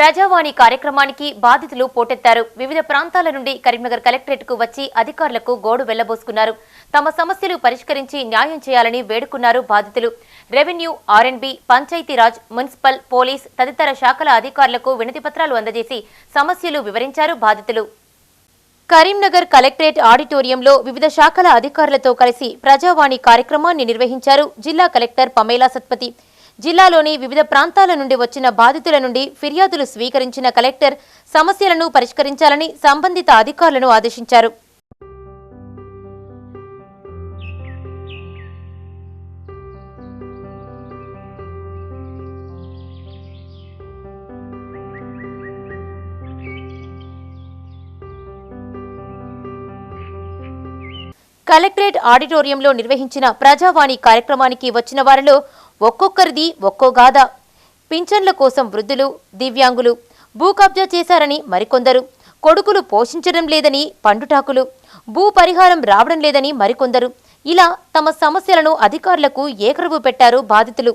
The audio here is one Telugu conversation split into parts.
ప్రజావాణి కార్యక్రమానికి బాధితులు పోటెత్తారు. వివిధ ప్రాంతాల నుండి కరీంనగర్ కలెక్టరేట్కు వచ్చి అధికారులకు గోడు వెళ్ళబోసుకున్నారు. తమ సమస్యలు పరిష్కరించి న్యాయం చేయాలని వేడుకున్నారు బాధితులు. Revenue RNB Panchayati Raj municipal police తదితర శాఖల అధికారులకు వినతిపత్రాలు అందజేసి సమస్యలు వివరించారు బాధితులు. కరీంనగర్ కలెక్టరేట్ ఆడిటోరియంలో వివిధ శాఖల అధికారులతో కలిసి ప్రజావాణి కార్యక్రమాన్ని నిర్వహించారు జిల్లా కలెక్టర్ పమేలా సత్పతి. జిల్లాలోని వివిధ ప్రాంతాల నుండి వచ్చిన బాధితుల నుండి ఫిర్యాదులు స్వీకరించిన కలెక్టర్ సమస్యలను పరిష్కరించాలని సంబంధిత అధికారులను ఆదేశించారు. కలెక్టరేట్ ఆడిటోరియంలో నిర్వహించిన ప్రజావాణి కార్యక్రమానికి వచ్చిన వారిలో ఒక్కొక్కరిది ఒక్కో గాథ. పింఛన్ల కోసం వృద్ధులు దివ్యాంగులు భూ కబ్జా చేశారని మరికొందరు. కొడుకులు పోషించడం లేదని పండుటాకులు. భూ పరిహారం రావడం లేదని మరికొందరు. ఇలా తమ సమస్యలను అధికారులకు ఏకరువు పెట్టారు బాధితులు.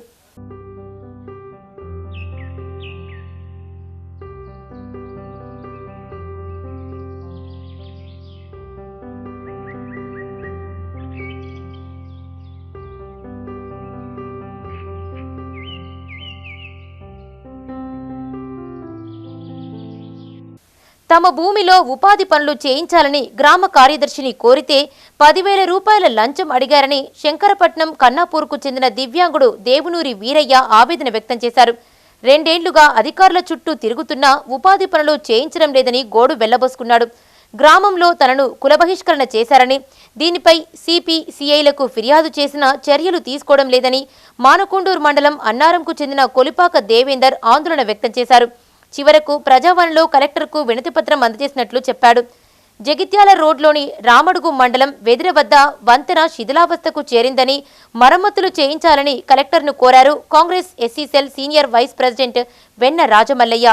తమ భూమిలో ఉపాధి పనులు చేయించాలని గ్రామ కార్యదర్శిని కోరితే పదివేల రూపాయల లంచం అడిగారని శంకరపట్నం కన్నాపూర్కు చెందిన దివ్యాంగుడు దేవునూరి వీరయ్య ఆవేదన వ్యక్తం చేశారు. రెండేండ్లుగా అధికారుల చుట్టూ తిరుగుతున్నా ఉపాధి పనులు చేయించడం లేదని గోడు వెళ్ళబోసుకున్నాడు. గ్రామంలో తనను కులబహిష్కరణ చేశారని దీనిపై సిపి సిఐలకు ఫిర్యాదు చేసినా చర్యలు తీసుకోవడం లేదని మానకొండూరు మండలం అన్నారంకు చెందిన కొలిపాక దేవేందర్ ఆందోళన వ్యక్తం చేశారు. చివరకు ప్రజావాణిలో కలెక్టర్కు వినతిపత్రం అందజేసినట్లు చెప్పాడు. జగిత్యాల రోడ్లోని రామడుగు మండలం వెదిర వద్ద వంతెన శిథిలావస్థకు చేరిందని మరమ్మతులు చేయించాలని కలెక్టర్ను కోరారు Congress SC cell senior vice president Venna Rajamallaiah.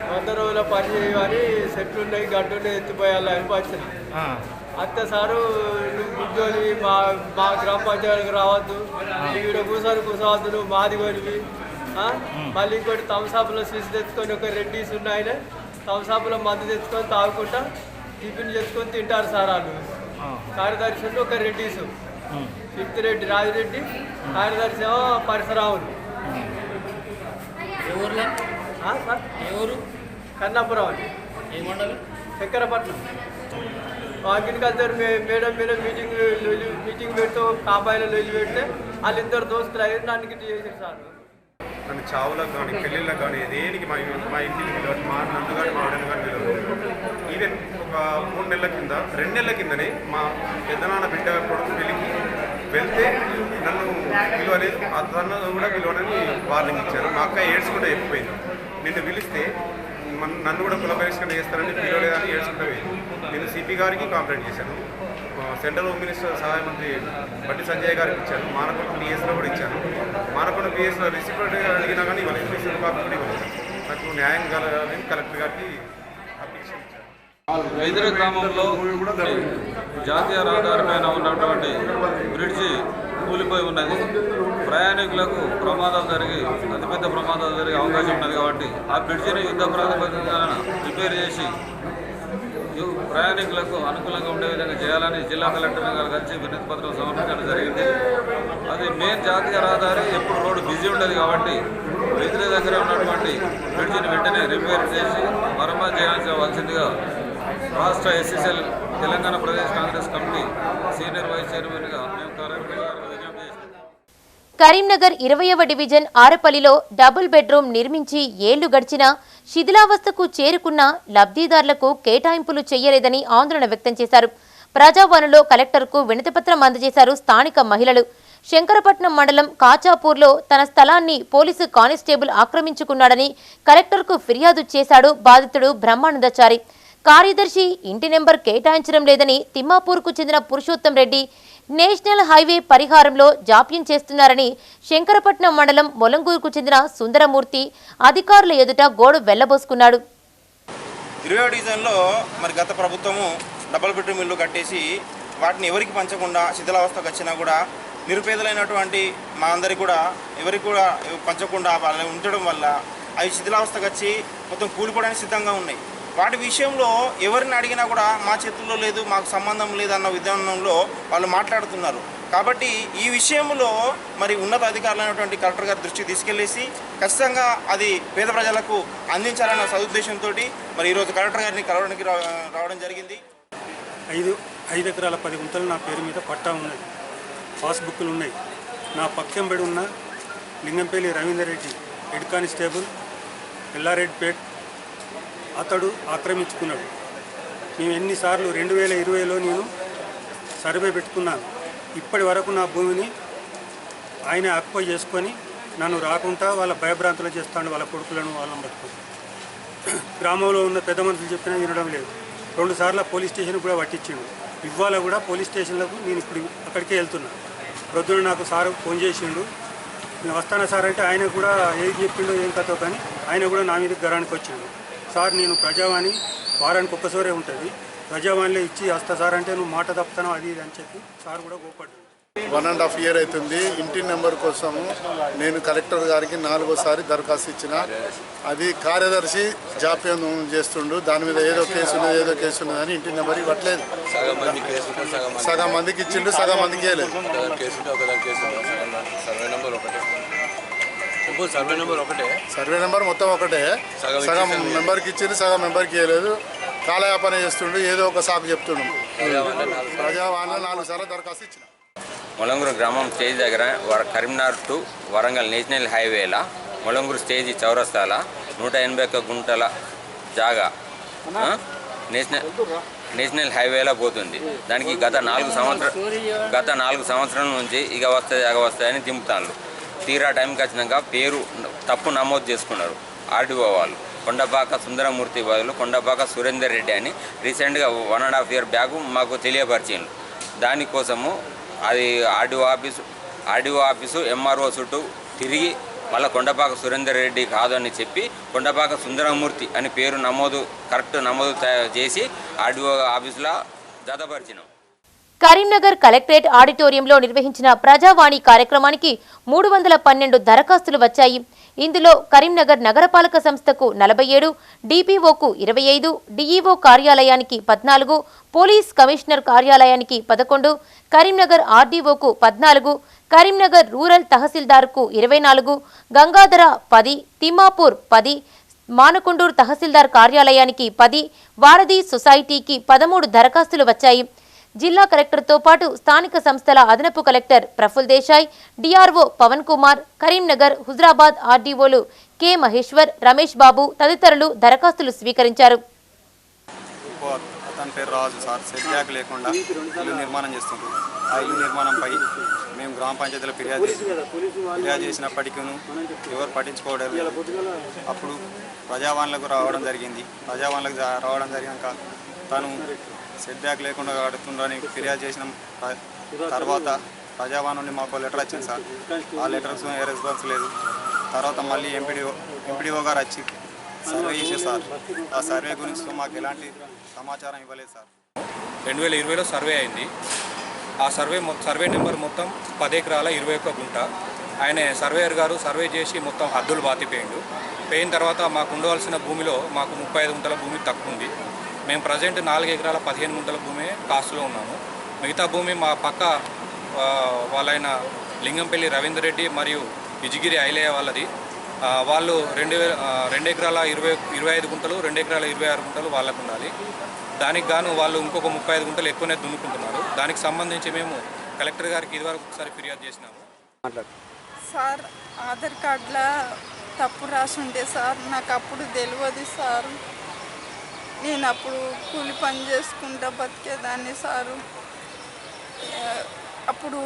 వంద రోజుల పని చేయమని సెట్లు ఉన్నాయి గడ్డు ఉన్నాయి ఎత్తిపోయాలి అని వచ్చిన అంతే సారు నువ్వు గుడ్డోని మా మా గ్రామ పంచాయతీకి రావద్దు. ఈడ కూర్చోవద్దు నువ్వు మాది కొనివి? మళ్ళీ ఇంకోటి తమసాపులో సీసి తెచ్చుకొని ఒక రెడ్డీస్ ఉన్నాయన తమసాపులో మందు తెచ్చుకొని తాగుకుంటా టిఫిన్ తెచ్చుకొని తింటారు సార్ వాళ్ళు. కార్యదర్శి ఉంటే ఒక రెడ్డీసు ఫిఫ్త్ రెడ్డి. రాజిరెడ్డి కార్యదర్శి ఏమో ఊర్లో? సార్? ఏ ఊరు? కన్నాపురం అండి. ఏ మండలం? శంకరపట్నం. అగ్రికల్చర్ మేడం మీద మీటింగ్ మీటింగ్ పెడుతూ కాబాయిలో లొల్లి పెడితే వాళ్ళిద్దరు దోస్తులు అయ్యి నన్ను గిట్ట చేశారు సార్. నన్ను చావులకు కానీ పెళ్ళిళ్ళకు కానీ దేనికి మా మా ఇంటికి పిలవదు మా నన్ను కానీ మా ఆడను కానీ పిలవదు ఈవెన్ ఒక మూడు నెలల కింద రెండు నెలల కిందనే మా పెద్దనాన్న బిడ్డ కొడుకు పెళ్ళికి వెళ్తే నన్ను పిలవలేదు ఆ తన కూడా పిలవనని వార్నింగ్ ఇచ్చారు. మా అక్క ఏడ్చుకుంటే చెప్పిపోయింది నిన్ను పిలిస్తే నన్ను కూడా కుల బహిష్కరణ చేస్తారని పిలవలేదని ఏడ్చుకుంటే పోయింది నేను సిపి గారికి కంప్లైంట్ చేశాను. సెంట్రల్ హోమ్ మినిస్టర్ సహాయ మంత్రి బట్టి సంజయ్ గారికి ఇచ్చాను. మానకొండ పిఎస్లో కూడా ఇచ్చాను. మానకొండ పిఎస్లో రిసిప్ట్ అడిగినా కానీ ఇవ్వలేదు రిసిప్ట్ కాపీ కూడా ఇవ్వలేదు. నాకు న్యాయం కలగాలని కలెక్టర్ గారికి అప్లికేషన్ ఇచ్చాను. వైద్య గ్రామంలో జాతీయ రహదారిపైన ఉన్నటువంటి బ్రిడ్జి కూలిపోయి ఉన్నది. ప్రయాణికులకు ప్రమాదాలు జరిగి అతిపెద్ద ప్రమాదాలు జరిగే అవకాశం ఉన్నది కాబట్టి ఆ బ్రిడ్జిని యుద్ధ ప్రాతిపదికన రిపేర్ చేసి ప్రయాణికులకు అనుకూలంగా ఉండే విధంగా చేయాలని జిల్లా కలెక్టర్ గారు కలిసి వినతి పత్రం సమర్పించడం జరిగింది. అది మెయిన్ జాతీయ రహదారి ఎప్పుడు రోడ్డు బిజీ ఉండదు కాబట్టి వెదిరే దగ్గర ఉన్నటువంటి బ్రిడ్జిని వెంటనే రిపేర్ చేసి మరమ్మతు చేయాల్సివలసిందిగా రాష్ట్ర SSL Telangana Pradesh Congress committee senior vice చైర్మన్గా మేము కలెక్టర్ గారికి విజ్ఞప్తి చేస్తాం కరీంనగర్ ఇరవయవ డివిజన్ ఆరపల్లిలో డబుల్ బెడ్రూమ్ నిర్మించి ఏళ్ళు గడిచినా శిథిలావస్థకు చేరుకున్న లబ్ధిదారులకు కేటాయింపులు చేయలేదని ఆందోళన వ్యక్తం చేశారు. ప్రజావాణిలో కలెక్టర్కు వినతిపత్రం అందజేశారు స్థానిక మహిళలు. శంకరపట్నం మండలం కాచాపూర్లో తన స్థలాన్ని పోలీసు కానిస్టేబుల్ ఆక్రమించుకున్నాడని కలెక్టర్కు ఫిర్యాదు చేశాడు బాధితుడు బ్రహ్మానందచారి. కార్యదర్శి ఇంటి నెంబర్ కేటాయించడం లేదని తిమ్మాపూర్కు చెందిన పురుషోత్తం రెడ్డి నేషనల్ హైవే పరిహారంలో జాప్యం చేస్తున్నారని శంకరపట్నం మండలం మొలంగూరుకు చెందిన సుందరమూర్తి అధికారుల ఎదుట గోడు వెళ్ళబోసుకున్నాడు. ఇరవై డివిజన్లో మరి గత ప్రభుత్వము డబుల్ బెడ్రూమ్ ఇల్లు కట్టేసి వాటిని ఎవరికి పంచకుండా శిథిలావస్థకు వచ్చినా కూడా నిరుపేదలైనటువంటి మా అందరికి కూడా ఎవరికి కూడా పంచకుండా వాళ్ళని ఉంచడం వల్ల అవి శిథిలావస్థకు వచ్చి మొత్తం కూలిపోవడానికి సిద్ధంగా ఉన్నాయి. వాటి విషయంలో ఎవరిని అడిగినా కూడా మా చేతుల్లో లేదు మాకు సంబంధం లేదు అన్న విధానంలో వాళ్ళు మాట్లాడుతున్నారు. కాబట్టి ఈ విషయంలో మరి ఉన్నత అధికారులైనటువంటి కలెక్టర్ గారి దృష్టికి తీసుకెళ్ళేసి ఖచ్చితంగా అది పేద ప్రజలకు అందించాలన్న సదుద్దేశంతో మరి ఈరోజు కలెక్టర్ గారిని కలవడానికి రా- రావడం జరిగింది. ఐదు ఐదు ఎకరాల పది గుంతలు నా పేరు మీద పట్టా ఉన్నాయి. పాస్బుక్లు ఉన్నాయి. నా పక్కెంబడి ఉన్న లింగంపల్లి రవీందర్ రెడ్డి హెడ్ కానిస్టేబుల్ ఎల్లారెడ్డిపేట్ అతడు ఆక్రమించుకున్నాడు. మేము ఎన్నిసార్లు రెండు వేల ఇరవైలో నేను సర్వే పెట్టుకున్నాను. ఇప్పటి వరకు నా భూమిని ఆయన అక్వై చేసుకొని నన్ను రాకుండా వాళ్ళ భయభ్రాంతులు చేస్తాడు వాళ్ళ కొడుకులను వాళ్ళని పట్టుకుని. గ్రామంలో ఉన్న పెద్ద మనుషులు చెప్పినా వినడం లేదు. రెండు సార్లు పోలీస్ స్టేషన్ కూడా పట్టించిండు. ఇవాళ కూడా పోలీస్ స్టేషన్లకు నేను ఇప్పుడు అక్కడికే వెళ్తున్నా. ప్రొద్దున నాకు సార్ ఫోన్ చేసిండు. నేను వస్తానా సార్ అంటే ఆయన కూడా ఏది చెప్పిండో ఏం కథో కానీ ఆయన కూడా నా మీద గరానికి వచ్చిండు. సార్ నేను ప్రజావాణి వారానికి ఒక్కసారే ఉంటుంది. ప్రజావాణిలో ఇచ్చి వస్తా సార్ అంటే నువ్వు మాట తప్పుతాను అది ఇది అని చెప్పి సార్ కూడా కోపడ్డాడు వన్ అండ్ హాఫ్ ఇయర్ అవుతుంది ఇంటి నెంబర్ కోసము నేను కలెక్టర్ గారికి నాలుగోసారి దరఖాస్తు ఇచ్చిన. అది కార్యదర్శి జాప్యం చేస్తుండు. దాని మీద ఏదో కేసు ఉన్నది ఏదో కేసు ఉన్నది అని ఇంటి నెంబర్ ఇవ్వట్లేదు. సగం మంది కేసు ఉంటే సగం మంది సగం మందికి ఇచ్చిండు సగం మందికి ఇవ్వలేదు సర్వే నెంబర్ ఒకటే. సర్వే నెంబర్ మొత్తం ఒకటే. సగం. మెంబర్కి ఇచ్చిండు సగం మెంబర్కి ఇవ్వలేదు కాలయాపన చేస్తుండు ఏదో ఒక సాకు చెప్తుండు. ప్రజావాణిలో నాలుగు సార్లు. దరఖాస్తు ఇచ్చిన. మొలంగూరు గ్రామం స్టేజ్ దగ్గర వర కరీంనగర్ టు వరంగల్ నేషనల్ హైవేల మొలంగూరు స్టేజ్ చౌరస్తాల నూట ఎనభై ఒక్క గుంటల జాగా? నేషనల్ నేషనల్ హైవేలో పోతుంది. దానికి గత నాలుగు సంవత్సరం గత నాలుగు సంవత్సరాల నుంచి ఇక వస్తాయి అగ వస్తాయని దింపుతాను తీరా టైంకి వచ్చినాక పేరు తప్పు నమోదు చేసుకున్నారు. ఆర్డీఓ వాళ్ళు. కొండపాక సుందరమూర్తి బదులు కొండపాక సురేందర్ రెడ్డి అని రీసెంట్గా one and half year back మాకు తెలియపరిచిండు దానికోసము అది RDO office RDO office MRO చుట్టూ తిరిగి మళ్ళీ కొండపాక సురేందర్ రెడ్డి కాదని చెప్పి కొండపాక సుందరమూర్తి అని పేరు నమోదు కరెక్ట్ నమోదు చేసి ఆర్డీఓ ఆఫీసులో జతపరిచినాం. కరీంనగర్ కలెక్టరేట్ ఆడిటోరియంలో నిర్వహించిన ప్రజావాణి కార్యక్రమానికి మూడు వందల పన్నెండు దరఖాస్తులు వచ్చాయి. ఇందులో కరీంనగర్ నగరపాలక సంస్థకు నలభై ఏడు డిపిఓకు ఇరవై ఐదు డిఈఓ కార్యాలయానికి పద్నాలుగు పోలీస్ కమిషనర్ కార్యాలయానికి పదకొండు కరీంనగర్ ఆర్డీఓకు పద్నాలుగు కరీంనగర్ రూరల్ తహసీల్దార్కు ఇరవై నాలుగు గంగాధర పది తిమ్మాపూర్ పది మానకొండూరు తహసీల్దార్ కార్యాలయానికి పది వారధి సొసైటీకి పదమూడు దరఖాస్తులు వచ్చాయి. జిల్లా కలెక్టర్తో పాటు స్థానిక సంస్థల అదనపు కలెక్టర్ ప్రఫుల్ దేశాయ్ డిఆర్ఓ పవన్ కుమార్ కరీంనగర్ హుజరాబాద్ ఆర్డీఓలు కె మహేశ్వర్ రమేష్ బాబు తదితరులు దరఖాస్తులు స్వీకరించారు. అతని పేరు రాజు సార్. సెట్ బ్యాక్ లేకుండా ఇల్లు నిర్మాణం చేస్తుండ్రు ఆ ఇల్లు నిర్మాణంపై మేము గ్రామ పంచాయతీలో ఫిర్యాదు చేసి ఫిర్యాదు చేసినప్పటికీ ఎవరు పట్టించుకోవడం అప్పుడు ప్రజావాణిలకు రావడం జరిగింది. ప్రజావాణిలకు రావడం జరిగాక తను సెట్ బ్యాక్ లేకుండా కడుతుండని ఫిర్యాదు చేసిన తర్వాత ప్రజావాణి నుండి మాకు లెటర్ వచ్చింది సార్. ఆ లెటర్స్ ఏ రెస్పాన్స్ లేదు. తర్వాత మళ్ళీ ఎంపీడీఓ ఎంపీడీఓ గారు వచ్చి సర్వే చేసే సార్. ఆ సర్వే గురించి మాకు ఎలాంటి సమాచారం ఇవ్వలేదు సార్. రెండు వేల ఇరవైలో సర్వే అయింది. ఆ సర్వే సర్వే నెంబర్ మొత్తం పది ఎకరాల ఇరవై ఒక్క గుంట. ఆయన సర్వేయర్ గారు సర్వే చేసి మొత్తం హద్దులు బాతిపోయిండు. పోయిన తర్వాత మాకు ఉండవలసిన భూమిలో మాకు ముప్పై ఐదు గుంటల భూమి తక్కువ ఉంది మేము ప్రజెంట్ నాలుగు ఎకరాల పదిహేను గుంటల భూమి కాస్ట్లో ఉన్నాము. మిగతా భూమి మా పక్క వాళ్ళైన లింగంపల్లి రవీందర్ రెడ్డి మరియు విజిగిరి ఐలయ్య వాళ్ళది. వాళ్ళు రెండు వేల రెండు ఎకరాల ఇరవై ఇరవై ఐదు గుంటలు రెండు ఎకరాల ఇరవై ఆరు గుంటలు వాళ్ళకు ఉండాలి దానికి గాను వాళ్ళు ఇంకొక ముప్పై ఐదు గుంటలు ఎక్కువనే దున్నుకుంటున్నారు. దానికి సంబంధించి మేము కలెక్టర్ గారికి ఇదివరకు ఒకసారి ఫిర్యాదు చేసినాము. సార్ ఆధార్ కార్డులో తప్పు రాసి ఉండే సార్ నాకు అప్పుడు తెలియదు సార్. నేను అప్పుడు కూలి పని చేసుకుంటా బతికేదాన్ని సారు. అప్పుడు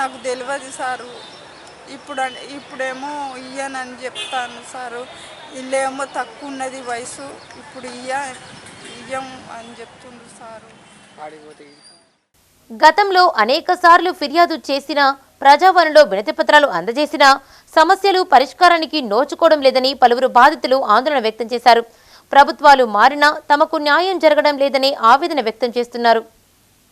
నాకు తెలియదు సారు. ఇప్పుడు ఇప్పుడేమో ఇయ్యనని చెప్తాను సారు. ఇల్లేమో తక్కువ ఉన్నది వయసు. ఇప్పుడు ఇయ్య ఇయ్యం అని చెప్తుండ్రు సారు. గతంలో అనేక సార్లు ఫిర్యాదు చేసినా ప్రజావాణిలో వినతిపత్రాలు అందజేసినా సమస్యలు పరిష్కారానికి నోచుకోవడం లేదని పలువురు బాధితులు ఆందోళన వ్యక్తం చేశారు. ప్రభుత్వాలు మారినా తమకు న్యాయం జరగడం లేదని ఆవేదన వ్యక్తం చేస్తున్నారు.